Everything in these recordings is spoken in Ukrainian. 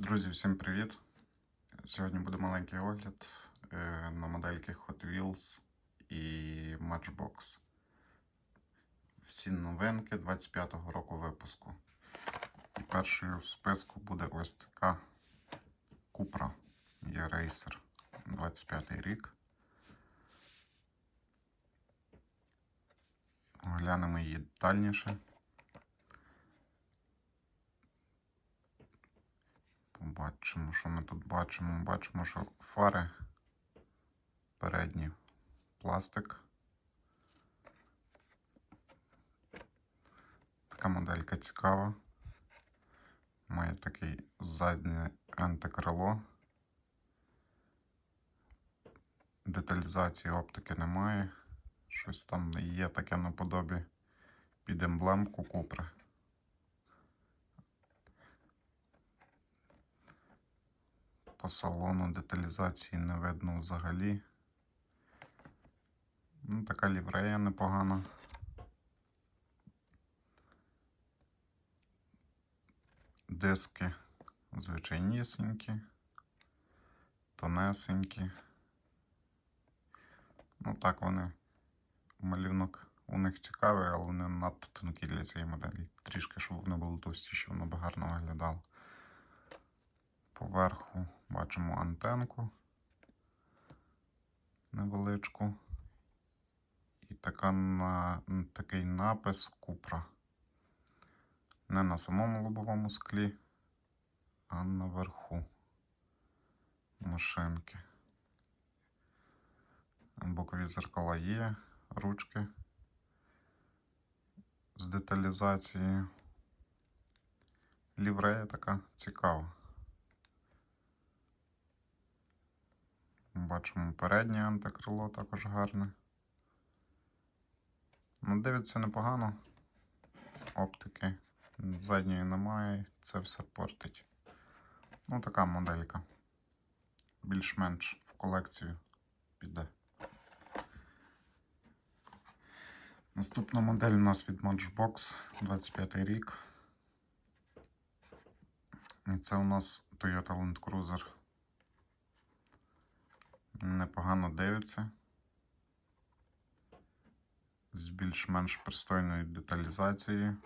Друзі, всім привіт! Сьогодні буде маленький огляд е, на модельки Hot Wheels і Matchbox. Всі новинки 25-го року випуску. І першою в списку буде ось така Cupra E-Racer 25 рік. Оглянемо її детальніше. Побачимо, що ми тут бачимо. Бачимо, що фари передні пластик. Така моделька цікава. Має такий заднє антикрило. Деталізації оптики немає. Щось там є таке наподобі під емблемку Купри. Салону деталізації не видно взагалі. Ну, така ліврея непогана. Диски звичайнісінькі, тонесенькі. Ну так вони малюнок у них цікавий, але вони надто тонкі для цієї моделі. Трішки, щоб вони були товстіші, воно б гарно виглядало. Поверху бачимо антенку невеличку. І така на, такий напис Купра. Не на самому лобовому склі, а наверху машинки. Бокові зеркала є, ручки з деталізацією. Ліврея така цікава. Бачимо переднє антикрило також гарне. Ну, дивиться непогано. Оптики задньої немає, це все портить. Ну, така моделька. Більш-менш в колекцію піде. Наступна модель у нас від Matchbox 25 рік. І це у нас Toyota Land Cruiser. Непогано дивиться. З більш-менш пристойною деталізацією.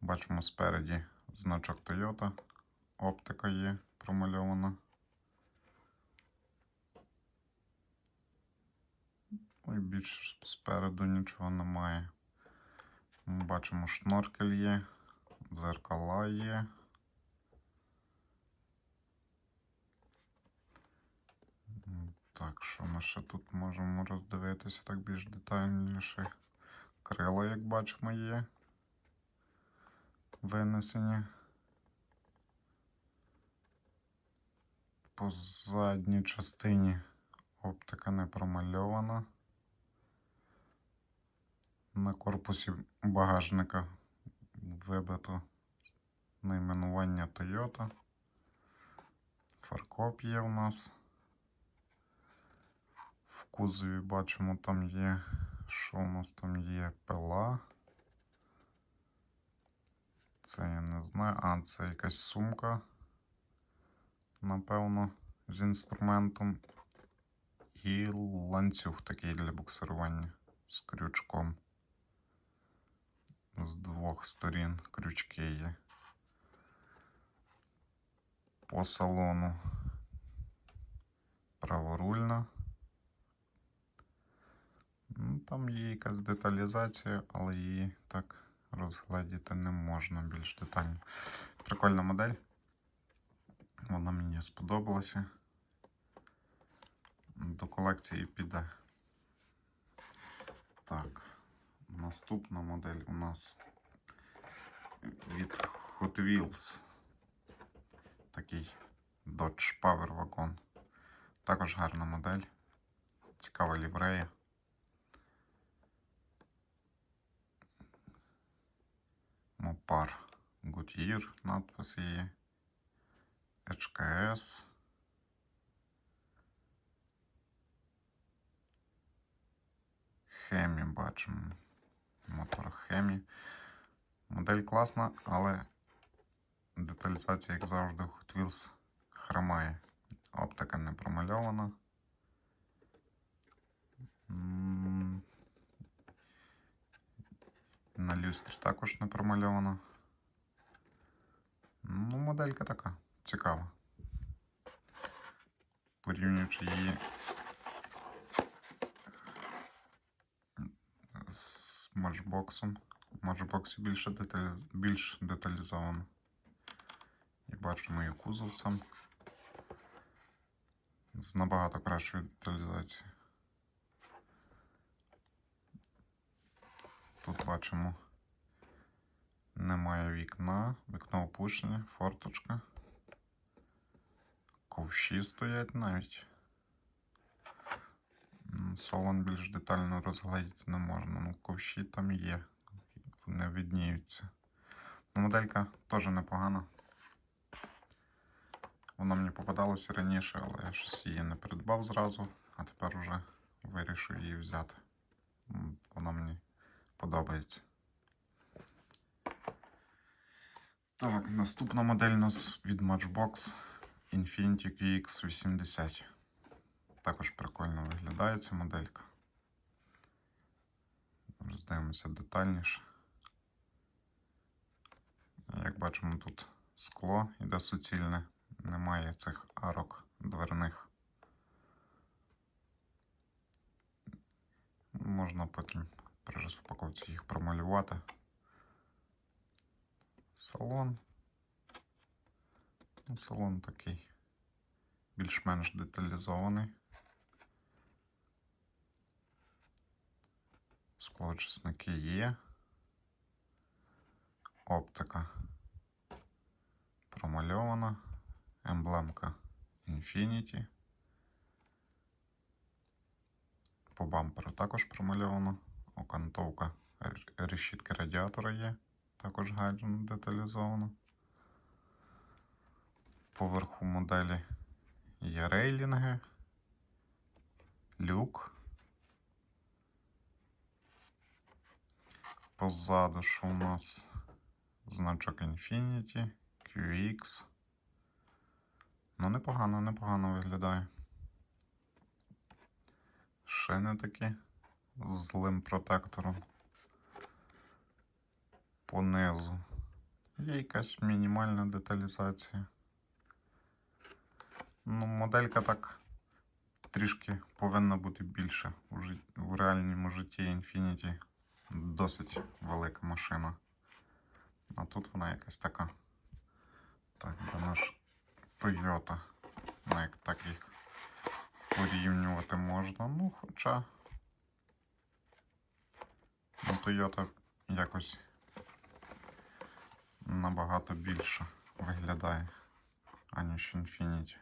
Бачимо спереді значок Toyota. Оптика є промальована. Ну і більш спереду нічого немає. Ми бачимо шноркель є, дзеркала є. Так, що ми ще тут можемо роздивитися так більш детальніше. Крила, як бачимо, є. Винесені. По задній частині оптика не промальована. На корпусі багажника вибито найменування Toyota. Фаркоп є у нас. Кузові бачимо, там є, що у нас там є пила. Це я не знаю. А, це якась сумка. Напевно, з інструментом. І ланцюг такий для буксирування з крючком. З двох сторін крючки є. По салону праворульна. Ну, Там є якась деталізація, але її так розгледіти не можна більш детально. Прикольна модель. Вона мені сподобалася. До колекції піде. Так, наступна модель у нас від Hot Wheels. Такий Dodge Power Wagon. Також гарна модель. Цікава ліврея. Мопар Goodyear надпис є. HKS. Хемі бачимо. Мотор Хемі. Модель класна, але деталізація, як завжди, у Hot Wheels хромає. Оптика не промальована. На люстрі також не промальовано. Ну, моделька така цікава. Порівнюючи її з матчбоксом. В матчбоксі більше деталі... більш деталізовано. І бачимо і кузов сам з набагато кращою деталізацією. Тут бачимо немає вікна, вікно опущене, форточка. Ковші стоять навіть. М, Салон більш детально розглядіти не можна. Ну, ковші там є, вони видніються. Ну, Моделька теж непогана. Вона мені попадалася раніше, але я щось її не придбав зразу, а тепер вже вирішив її взяти. Вона мені подобається. Так, наступна модель у нас від Matchbox Infiniti QX80. Також прикольно виглядає ця моделька. Роздивимося детальніше. Як бачимо, тут скло іде суцільне, немає цих арок дверних. Можна потім при розпаковці їх промалювати. Салон. Ну, салон такий більш-менш деталізований. Склоочисники є. Оптика промальована. Емблемка Infinity. По бамперу також промальовано. Окантовка решітки радіатора є. Також гарно деталізовано. Поверху моделі є рейлінги, люк. Позаду що у нас значок Infinity, QX. Ну, непогано, непогано виглядає. Шини такі злим протектором. Понизу. Є якась мінімальна деталізація. Ну, моделька так трішки повинна бути більше. У, жит... в реальному житті Infinity досить велика машина. А тут вона якась така. Так, де наш Toyota. Ну, як так їх порівнювати можна. Ну, хоча Toyota якось набагато більше виглядає, аніж Infinity.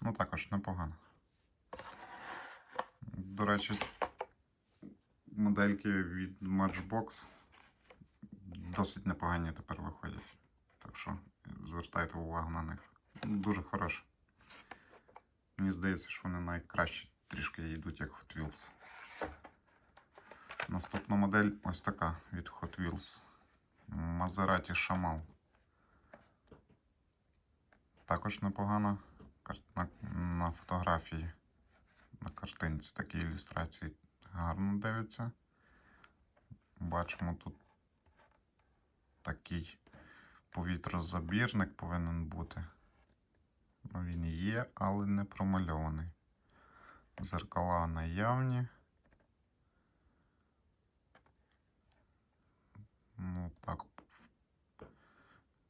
Ну, також непогано. До речі, модельки від Matchbox досить непогані тепер виходять. Так що звертайте увагу на них. Дуже хороші. Мені здається, що вони найкраще трішки йдуть як Hot Wheels. Наступна модель ось така від Hot Wheels. Maserati Shamal. Також непогана на, на фотографії. На картинці такі ілюстрації гарно дивиться. Бачимо тут такий повітрозабірник повинен бути. Ну, він є, але не промальований. Зеркала наявні. Ну, так.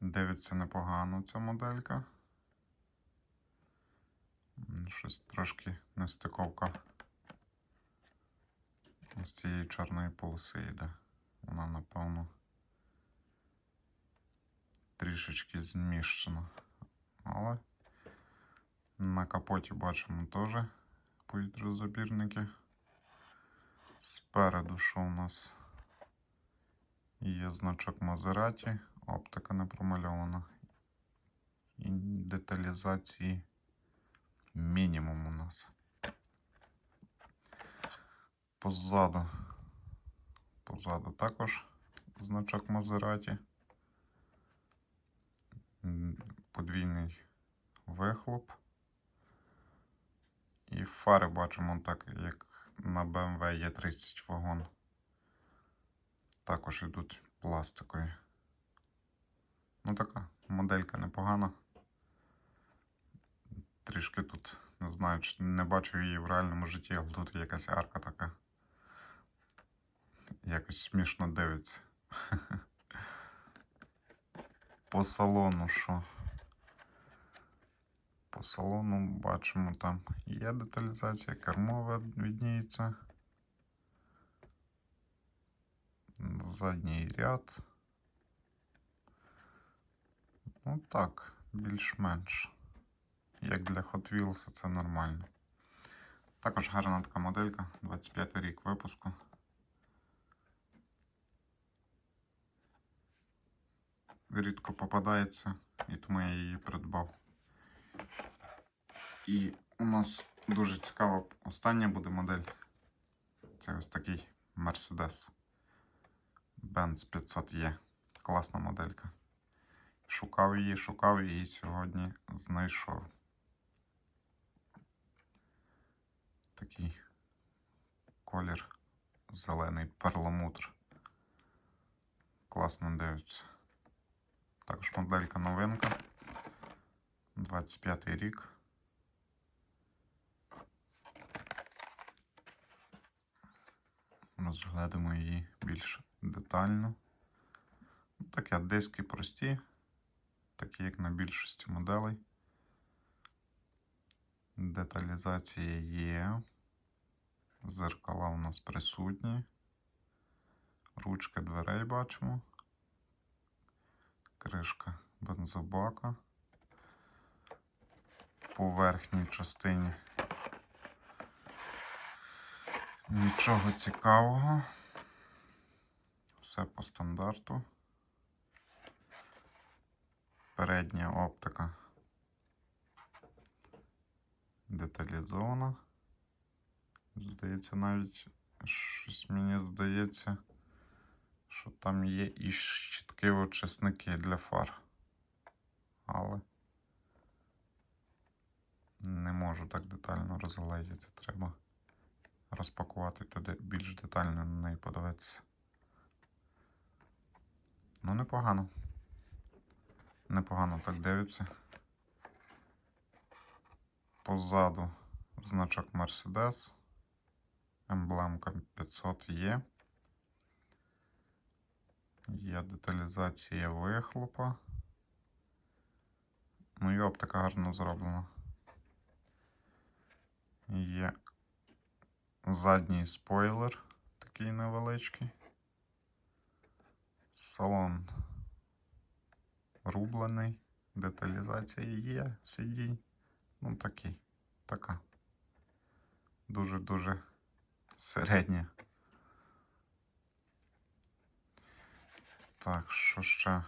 Дивиться непогано ця моделька. Щось трошки нестиковка з цієї чорної полоси йде. Вона, напевно, трішечки зміщена. Але на капоті бачимо теж повітрозабірники. Спереду, що у нас є значок Мазераті, оптика не промальована. І деталізації мінімум у нас. Позаду. Позаду також значок Мазераті. подвійний вихлоп. І фари бачимо так, як на BMW E30 вагон. Також йдуть пластикові. Ну така моделька непогана. Трішки тут не знаю, чи не бачив її в реальному житті, але тут якась арка така. Якось смішно дивиться. По салону що? По салону бачимо там є деталізація, кермо відніється. Задній ряд. Ну так, більш-менш. Як для Hot Wheels це нормально. Також гарна така моделька, 25 рік випуску. Рідко попадається, і тому я її придбав. І у нас дуже цікава остання буде модель. Це ось такий Mercedes Benz 500 e Класна моделька. Шукав її, шукав її сьогодні знайшов. Такий колір зелений перламутр. Класно дивиться. Також моделька новинка. 25 рік. Розглянемо її більш детально. Ну, Таке диски прості, такі як на більшості моделей. Деталізація є. Зеркала у нас присутні. Ручка дверей бачимо. Кришка бензобака. По верхній частині нічого цікавого. Все по стандарту. Передня оптика деталізована. Здається, навіть щось мені здається, що там є і щітки очисники для фар. Але не можу так детально розгледіти. Треба розпакувати туди більш детально на неї подивитися. Ну, непогано. Непогано так дивиться. Позаду значок Mercedes. Емблемка 500 є. Є деталізація вихлопа. Ну і оптика гарно зроблена. Є задній спойлер, такий невеличкий. Салон рублений, деталізація є, сидінь. Ну такий, така. Дуже-дуже середня. Так, що ще?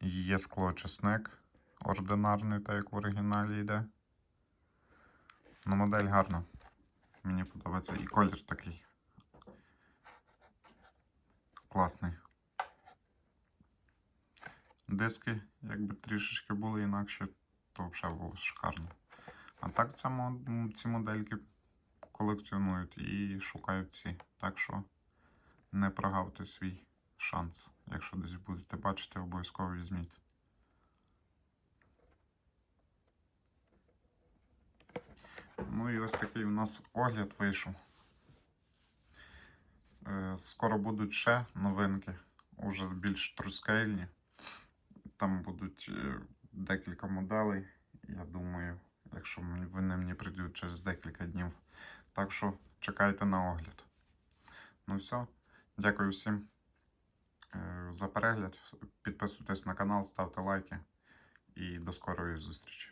Є склоочисник ординарний, так як в оригіналі йде. Ну, модель гарна. Мені подобається і колір такий. Класний. Диски, якби трішечки були інакше, то взагалі було шикарно. А так ці модельки колекціонують і шукають ці. Так що не прогавте свій шанс. Якщо десь будете бачити, обов'язково візьміть. Ну і ось такий у нас огляд вийшов. Е, Скоро будуть ще новинки, уже більш трускельні. Там будуть е, декілька моделей. Я думаю, якщо вони мені прийдуть через декілька днів. Так що чекайте на огляд. Ну все, дякую всім е, за перегляд. Підписуйтесь на канал, ставте лайки і до скорої зустрічі.